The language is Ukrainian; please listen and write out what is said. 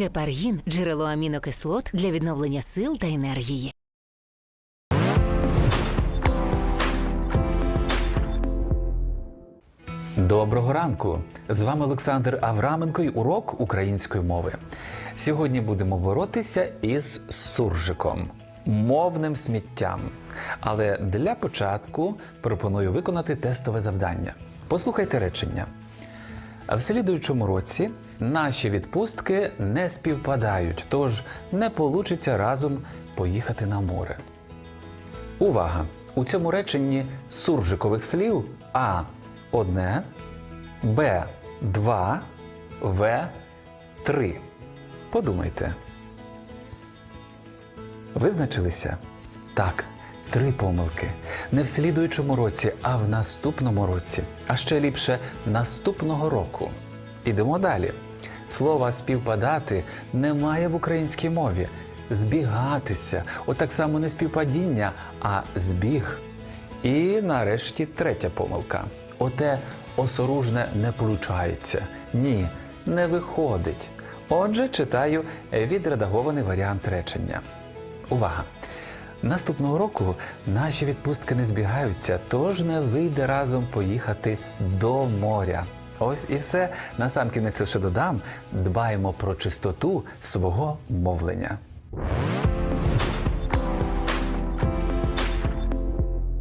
Гепаргін джерело амінокислот для відновлення сил та енергії. Доброго ранку! З вами Олександр Авраменко й урок української мови. Сьогодні будемо боротися із суржиком, мовним сміттям. Але для початку пропоную виконати тестове завдання. Послухайте речення. В слідуючому році наші відпустки не співпадають, тож не получиться разом поїхати на море. Увага! У цьому реченні суржикових слів А одне, Б два, В три. Подумайте. Визначилися? Так, три помилки. Не в слідуючому році, а в наступному році. А ще ліпше наступного року. Ідемо далі. Слова співпадати немає в українській мові. Збігатися, отак само не співпадіння, а збіг. І нарешті третя помилка. Оте осоружне не получається. Ні, не виходить. Отже, читаю відредагований варіант речення. Увага! Наступного року наші відпустки не збігаються, тож не вийде разом поїхати до моря. Ось і все. Насамкінець лише додам: дбаємо про чистоту свого мовлення.